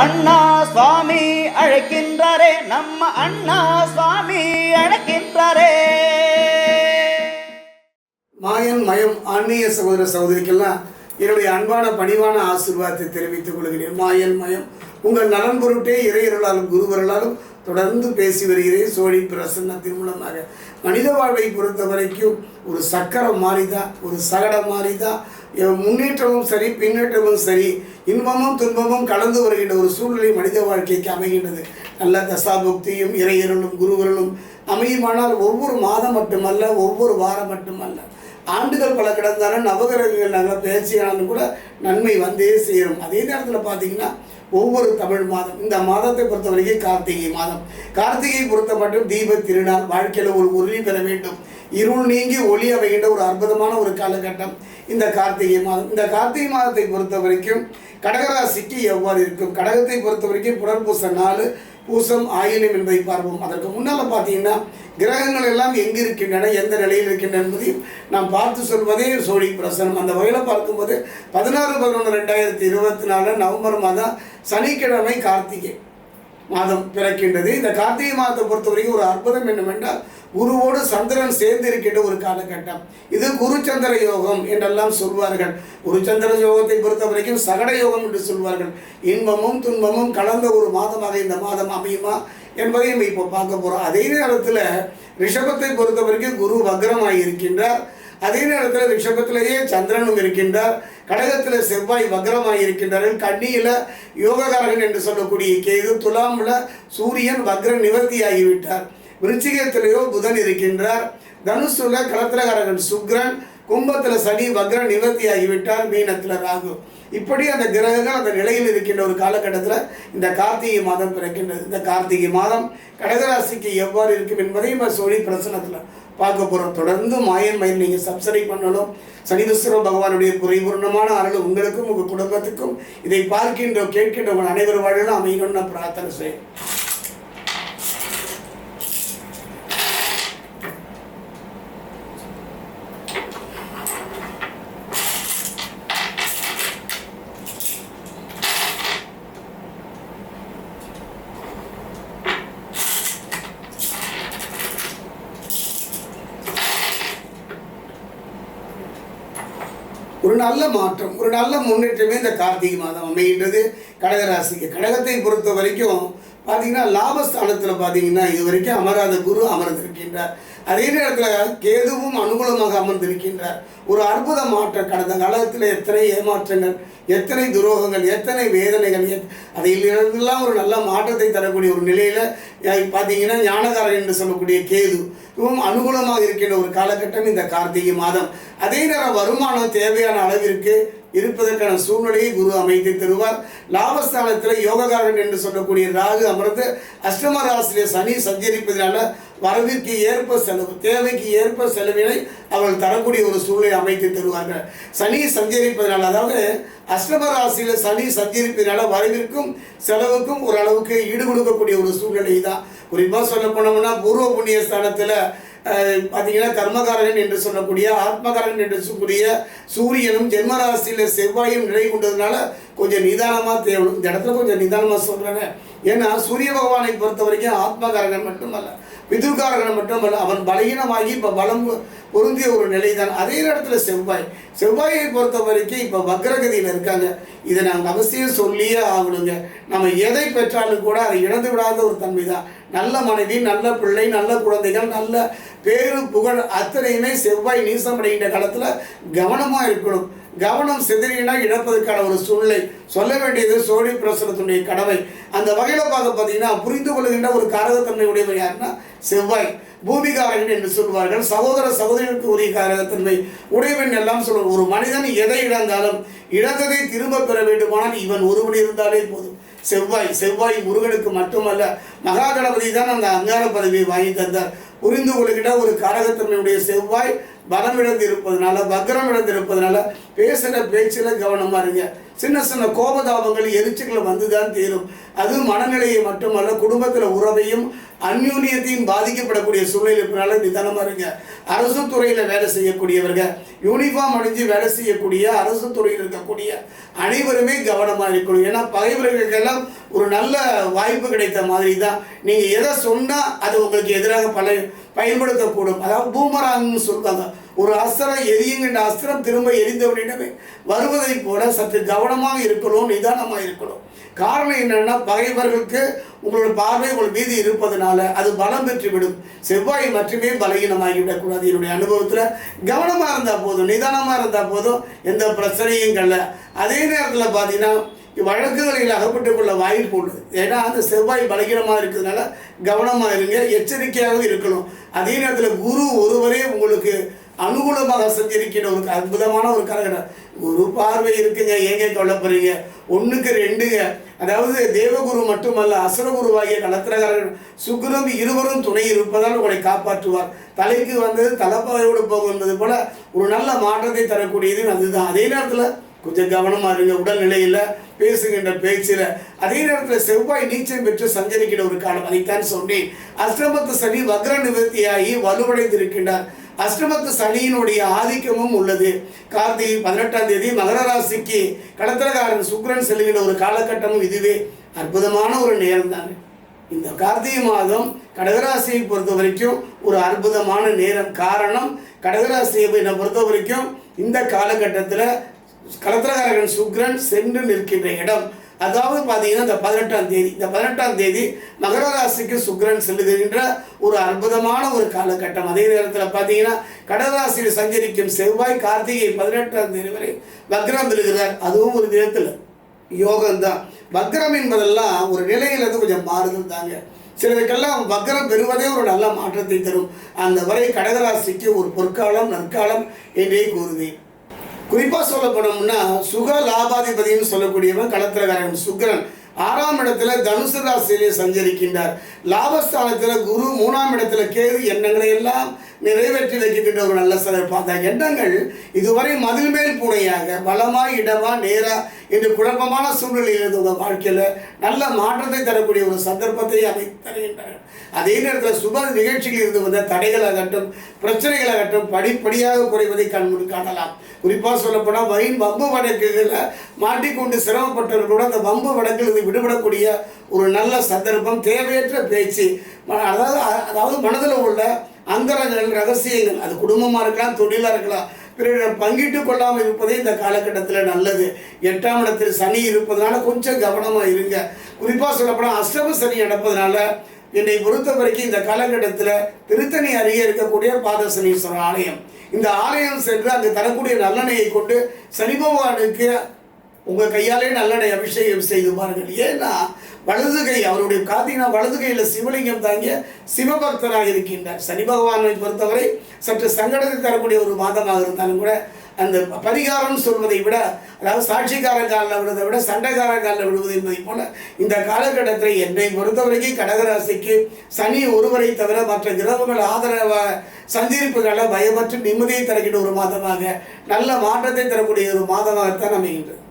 அண்ணா சுவாமி அழைக்கின்றாரே நம்ம அண்ணா சுவாமி அழைக்கின்றாரே. மாயன் மயம் ஆன்மீக சகோதர சகோதரிக்கெல்லாம் என்னுடைய அன்பான பணிவான ஆசீர்வாதத்தை தெரிவித்துக் கொள்கிறேன். மாயன் மயம் உங்கள் நலன் பொருட்டே இறையர்களாலும் குருவர்களாலும் தொடர்ந்து பேசி வருகிறேன். சோழி பிரசன்னத்தின் மூலமாக. மனித வாழ்வை பொறுத்த வரைக்கும் ஒரு சக்கரம் மாறிதா? ஒரு சகடம் மாறிதான் முன்னேற்றமும் சரி பின்னேற்றமும் சரி இன்பமும் துன்பமும் கலந்து வருகின்ற ஒரு சூழ்நிலை மனித வாழ்க்கைக்கு அமைகின்றது. நல்ல தசாபுக்தியும் இறையர்களும் குருவர்களும் அமையுமானால் ஒவ்வொரு மாதம் மட்டுமல்ல ஒவ்வொரு வாரம் மட்டுமல்ல. ஆண்டுகள் பல கிடந்தாலும் நவகிரகங்கள் நாங்கள் பேச்சியானாலும் கூட நன்மை வந்தே சேரும் அதே நேரத்தில் பார்த்தீங்கன்னா ஒவ்வொரு தமிழ் மாதம் இந்த மாதத்தை பொறுத்த வரைக்கும் கார்த்திகை மாதம். கார்த்திகை பொறுத்த மட்டும் தீப திருநாள் வாழ்க்கையில் ஒரு உறுதி பெற வேண்டும். இருள் நீங்கி ஒளி அமைகின்ற ஒரு அற்புதமான ஒரு காலகட்டம் இந்த கார்த்திகை மாதம். இந்த கார்த்திகை மாதத்தை பொறுத்த வரைக்கும் கடகராசிக்கு எவ்வாறு இருக்கும்? கடகத்தை பொறுத்த வரைக்கும் புனர்பூச நாலு பூசம் ஆயிலம் என்பதை பார்ப்போம். அதற்கு முன்னால் பார்த்தீங்கன்னா கிரகங்கள் எல்லாம் எங்கே இருக்கின்றன எந்த நிலையில் இருக்கின்றன என்பதையும் நாம் பார்த்து சொல்வதே சோழி பிரசனம். அந்த வகையில் பார்க்கும்போது பதினாறு பதினொன்று ரெண்டாயிரத்தி இருபத்தி நாலு நவம்பர் மாதம் சனிக்கிழமை கார்த்திகை. மாதம் பிறக்கின்றது. இந்த கார்த்திகை மாதத்தை பொறுத்த வரைக்கும் ஒரு அற்புதம் என்னவென்றால் குருவோடு சந்திரன் சேர்ந்து இருக்கின்ற ஒரு காலகட்டம். இது குருச்சந்திர யோகம் என்றெல்லாம் சொல்வார்கள். குருச்சந்திர யோகத்தை பொறுத்த வரைக்கும் சகட யோகம் என்று சொல்வார்கள். இன்பமும் துன்பமும் கலந்த ஒரு மாதமாக இந்த மாதம் அமையுமா என்பதையும் இப்போ பார்க்க போகிறோம் அதே நேரத்தில் ரிஷபத்தை பொறுத்த வரைக்கும் குரு வக்ரமாக இருக்கின்றார் அதே நேரத்தில் ரிஷபத்திலேயே சந்திரனும் இருக்கின்றார். கடகத்தில் செவ்வாய் வக்ரமாக இருக்கின்றார்கள் கன்னியில் யோககாரகன் என்று சொல்லக்கூடிய கேது துலாமில் சூரியன் வக்ர நிவர்த்தியாகிவிட்டார். விருச்சிகத்திலேயோ புதன் இருக்கின்றார். தனுசுல கலத்திரகாரகன் சுக்ரன் கும்பத்தில் சனி வக்ர நிவர்த்தியாகிவிட்டார் மீனத்தில் ராகு. இப்படி அந்த கிரகங்கள் அந்த நிலையில் இருக்கின்ற ஒரு காலகட்டத்தில் இந்த கார்த்திகை மாதம் பிறக்கின்றது. இந்த கார்த்திகை மாதம் கடகராசிக்கு எவ்வாறு இருக்கும் என்பதையும் நம்ம சோழி பிரசனத்தில் பார்க்க போகிறோம் தொடர்ந்து மாயன் மயில் நீங்கள் சப்ஸ்கிரைப் பண்ணணும். சனிதுஸ்வர பகவானுடைய குறைபூர்ணமான அருள் உங்களுக்கும் உங்கள் குடும்பத்துக்கும் இதை பார்க்கின்ற கேட்கின்ற உங்கள் அனைவர் வாழலும். அமையணும்னு நான் பிரார்த்தனை செய்யும் ஒரு நல்ல மாற்றம் ஒரு நல்ல முன்னேற்றமே இந்த கார்த்திகை மாதம் அமைகின்றது. கடகராசிக்கு கடகத்தை பொறுத்த வரைக்கும் பார்த்தீங்கன்னா லாபஸ்தானத்தில் பார்த்தீங்கன்னா இது வரைக்கும் அமராத குரு அமர்ந்திருக்கின்றார். அதே நேரத்தில் கேதுவும் அனுகூலமாக அமர்ந்திருக்கின்றார். ஒரு அற்புத மாற்றம் கடந்த காலத்தில் எத்தனை ஏமாற்றங்கள் எத்தனை துரோகங்கள் எத்தனை வேதனைகள் எத் அதிலிருந்தெல்லாம் ஒரு நல்ல மாற்றத்தை தரக்கூடிய ஒரு நிலையில் பார்த்தீங்கன்னா ஞானகாரன் என்று சொல்லக்கூடிய கேது இதுவும் அனுகூலமாக இருக்கின்ற ஒரு காலகட்டம் இந்த கார்த்திகை மாதம். அதே நேரம் வருமானம் தேவையான அளவிற்கு இருப்பதற்கான சூழ்நிலையை குரு அமைத்து தருவார். லாபஸ்தானத்தில் யோககாரன் என்று சொல்லக்கூடிய ராகு அமர்ந்து அஷ்டம ராசியிலே சனி சஞ்சரிப்பதனால வரவிற்கு ஏற்ப செலவு தேவைக்கு ஏற்ப செலவினை அவர்கள் தரக்கூடிய ஒரு சூழலை அமைத்து தருவார்கள். சனி சஞ்சரிப்பதனால் அதாவது அஷ்டம ராசியில் சனி சஞ்சரிப்பதனால வரவிற்கும் செலவுக்கும் ஓரளவுக்கு ஈடு கொடுக்கக்கூடிய ஒரு சூழ்நிலை தான் குறிப்பாக சொல்ல போனோம்னா பூர்வ புண்ணிய ஸ்தானத்தில் பார்த்தீங்கன்னா கர்மகாரகன் என்று சொல்லக்கூடிய ஆத்மகாரகன் என்று சொல்லக்கூடிய சூரியனும் ஜென்மராசியில் செவ்வாயும் நிலை கொண்டதுனால கொஞ்சம் நிதானமாக தேவை இந்த இடத்துல கொஞ்சம் நிதானமாக சொல்கிறேங்க ஏன்னா சூரிய பகவானை பொறுத்த வரைக்கும் ஆத்மகாரகன் மட்டுமல்ல. பிதுர்காரகன் மட்டுமல்ல அவன் பலகீனமாகி இப்போ பலம் பொருந்திய ஒரு நிலை தான் அதே நேரத்தில் செவ்வாய். செவ்வாயை பொறுத்த வரைக்கும் இப்போ வக்ரகதியில் இருக்காங்க. இதை நாங்கள் அவசியம் சொல்லியே ஆகணுங்க. நம்ம எதை பெற்றாலும் கூட அதை இழந்து விடாத ஒரு தன்மை தான் நல்ல மனைவி நல்ல பிள்ளை நல்ல குழந்தைகள் நல்ல பேரு புகழ் அத்தனையுமே செவ்வாய் நீசமடைகின்ற காலத்தில் கவனமாக இருக்கணும். கவனம் சிதறினா இழப்பதற்கான ஒரு சூழ்நிலை. சொல்ல வேண்டியது சோழி பிரசனத்தினுடைய கடமை. அந்த வகையில் பார்க்க பார்த்தீங்கன்னா புரிந்து கொள்கின்ற ஒரு காரகத்தன்மை உடையவர் யாருன்னா செவ்வாய். பூமிகாரகன் என்று சொல்வார்கள். சகோதர சகோதரிகளுக்கு உரிய காரகத்தன்மை. உடையவன் எல்லாம் சொல்லுவோம் ஒரு மனிதன் எதை இழந்தாலும் இழந்ததை திரும்ப பெற வேண்டுமானால் இவன் ஒருவன் இருந்தாலே போதும். செவ்வாய் செவ்வாய் முருகனுக்கு மட்டுமல்ல மகா கணபதி தான் அந்த அங்கார பதவியை வாங்கி தந்தார். புரிந்து கொள்கின்ற ஒரு காரகத்தன்மையுடைய செவ்வாய் பலமிழந்து இருப்பதனால வக்ரம் இழந்து இருப்பதனால பேசுகிற பேச்சில் கவனமாக இருங்க. சின்ன சின்ன கோபதாபங்கள் எரிச்சல்கள் வந்துதான் தீரும். அது மனநிலையை மட்டுமல்ல குடும்பத்தில் உறவையும் அந்யூன்யத்தையும் பாதிக்கப்படக்கூடிய சூழ்நிலை இருக்கிறனால நிதானமாக இருங்க. அரசு துறையில் வேலை செய்யக்கூடியவர்கள் யூனிஃபார்ம் அணிஞ்சு வேலை செய்யக்கூடிய அரசு துறையில் இருக்கக்கூடிய அனைவருமே கவனமாக இருக்கணும். ஏன்னா பகைவர்களுக்கெல்லாம் ஒரு நல்ல வாய்ப்பு கிடைத்த மாதிரி தான் நீங்கள் எதை சொன்னால் அது உங்களுக்கு எதிராக பல பயன்படுத்தக்கூடும். அதாவது பூமராங்கன்னு சொல்லுவாங்க. ஒரு அஸ்திரம் எரியுங்கின்ற அஸ்திரம் திரும்ப எரிந்தவனிடமே வருவதை போல சற்று கவனமாக இருக்கணும் நிதானமாக இருக்கணும். காரணம் என்னன்னா பகைவர்களுக்கு உங்களோட பார்வை உங்கள் மீது இருப்பதனால அது பலம் பெற்றுவிடும். செவ்வாய் மட்டுமே பலகீனமாகிவிடக்கூடாது என்னுடைய அனுபவத்தில் கவனமாக இருந்தால் போதும் நிதானமாக இருந்தால் போதும் எந்த பிரச்சனையும் இல்லை. அதே நேரத்தில் பார்த்தீங்கன்னா வழக்குகளில் அகப்பட்டு கொள்ள வாய்ப்பு உள்ளது ஏன்னா அந்த செவ்வாய் பலகீனமாக இருக்கிறதுனால கவனமாக இருங்க எச்சரிக்கையாகவும் இருக்கணும். அதே நேரத்தில் குரு ஒருவரே உங்களுக்கு அனுகூலமாக சஞ்சரிக்கிற ஒரு அற்புதமான ஒரு காலகட்டம் குரு பார்வை இருக்குங்க ஏங்க கவலைப்படுறீங்க ஒன்றுக்கு ரெண்டுங்க. அதாவது தேவகுரு மட்டுமல்ல அசுரகுருவாகிய களத்திரகாரன் சுக்கிரம் இருவரும் துணை இருப்பதால் உங்களை காப்பாற்றுவார். தலைக்கு வந்தது தலைப்பாயோடு போகும்போது போல ஒரு நல்ல மாற்றத்தை தரக்கூடியது அதுதான். அதே நேரத்தில் கொஞ்சம் கவனமாக இருங்க உடல்நிலையில் பேசுகின்ற பேச்சில். அதே நேரத்தில் செவ்வாய் நீச்சம் பெற்று சஞ்சரிக்கிற ஒரு காலம். அதைத்தான் சொன்னேன். அசிரமத்து சனி வக்ர நிவர்த்தியாகி வலுவடைந்திருக்கின்றார். அஷ்டமத்து சனியினுடைய ஆதிக்கமும் உள்ளது. கார்த்திகை பதினெட்டாம் தேதி மகர ராசிக்கு கடத்தலகாரன் சுக்ரன் செல்கின்ற ஒரு காலகட்டமும் இதுவே. அற்புதமான ஒரு நேரம் தாங்க இந்த கார்த்திகை மாதம் கடகராசியை பொறுத்த வரைக்கும் ஒரு அற்புதமான நேரம். காரணம் கடகராசியை என்னை பொறுத்த வரைக்கும் இந்த காலகட்டத்தில் கலத்திரகாரகன் சுக்ரன் சென்று நிற்கின்ற இடம். அதாவது பார்த்தீங்கன்னா இந்த பதினெட்டாம் தேதி இந்த பதினெட்டாம் தேதி மகர ராசிக்கு சுக்கிரன் செல்லுகின்ற ஒரு அற்புதமான ஒரு காலகட்டம். அதே நேரத்தில் பார்த்தீங்கன்னா கடராசியில் சஞ்சரிக்கும் செவ்வாய் கார்த்திகை பதினெட்டாம் தேதி வரை வக்ரம் பெறுகிறார் அதுவும் ஒரு விதத்தில் யோகம்தான். வக்ரம் என்பதெல்லாம் ஒரு நிலையிலிருந்து கொஞ்சம் மாறுதல் தாங்க. சிலருக்கெல்லாம் வக்ரம் பெறுவதே ஒரு நல்ல மாற்றத்தை தரும். அந்த வரை கடகராசிக்கு ஒரு பொற்காலம் நற்காலம் என்றே கூறுவேன். குறிப்பாக சொல்ல போனோம்னா சுக லாபாதிபதினு சொல்லக்கூடியவன் களத்திரகாரன் சுக்கிரன் ஆறாம் இடத்துல தனுசு ராசியிலே சஞ்சரிக்கின்றார். லாபஸ்தானத்தில் குரு மூணாம் இடத்துல கேது எண்ணங்களை எல்லாம் நிறைவேற்றி வைக்கின்ற ஒரு நல்ல சிலர் அந்த எண்ணங்கள் இதுவரை மதில் மேல் பூனையாக பலமா இடமா நேரா என்று குழப்பமான சூழ்நிலையில் இருந்த உங்கள் வாழ்க்கையில் நல்ல மாற்றத்தை தரக்கூடிய ஒரு சந்தர்ப்பத்தை அமைத்து தருகின்றனர் அதே நேரத்தில் சுப நிகழ்ச்சியில் இருந்து வந்த தடைகளாகட்டும் பிரச்சனைகளாகட்டும் படிப்படியாக குறைவதை கண்முன் காணலாம் குறிப்பாக சொல்லப்போனால் வயின் வம்பு வழக்குகளில் மாட்டிக்கொண்டு சிரமப்பட்டவர்களோட அந்த வம்பு வழக்கில் விடுபடக்கூடிய ஒரு நல்ல சந்தர்ப்பம் தேவையற்ற பேச்சு ம- அதாவது அதாவது மனதில் உள்ள அந்தரங்கள் ரகசியங்கள் அது குடும்பமாக இருக்கலாம் தொழிலாக இருக்கலாம் பிறரிடம் பங்கிட்டு கொள்ளாமல் இருப்பதே இந்த காலகட்டத்தில் நல்லது. எட்டாம் இடத்தில் சனி இருப்பதனால கொஞ்சம் கவனமாக இருங்க. குறிப்பாக சொல்லப்போனால் அஷ்டம சனி நடப்பதனால என்னை பொறுத்த வரைக்கும் இந்த காலகட்டத்தில் திருத்தணி அருகே இருக்கக்கூடிய பாதசனீஸ்வரர் ஆலயம். இந்த ஆலயம் சென்று அங்கு தரக்கூடிய நல்லெண்ணையை கொண்டு சனி பகவானுக்கு உங்கள் கையாலே நல்லடை அபிஷேகம் செய்து பாருங்கள். ஏன்னா வலது கை அவருடைய பார்த்தீங்கன்னா வலது கையில் சிவலிங்கம் தாங்கிய சிவபக்தராக இருக்கின்றார். சனி பகவானை பொறுத்தவரை சற்று சங்கடத்தை தரக்கூடிய ஒரு மாதமாக இருந்தாலும் கூட அந்த பரிகாரம் சொல்வதை விட அதாவது சாட்சிக்கார காலில் விடுவதை விட சண்டைக்கார காலில் விடுவது என்பதை போல இந்த காலகட்டத்தில் என்னை பொறுத்தவரைக்கும் கடகராசிக்கு சனி ஒருவரை தவிர மற்ற கிரகங்கள் ஆதரவ சந்திருப்புகளை பயமற்று நிம்மதியை தரக்கூடிய ஒரு மாதமாக நல்ல மாற்றத்தை தரக்கூடிய ஒரு மாதமாகத்தான் அமைகின்றது.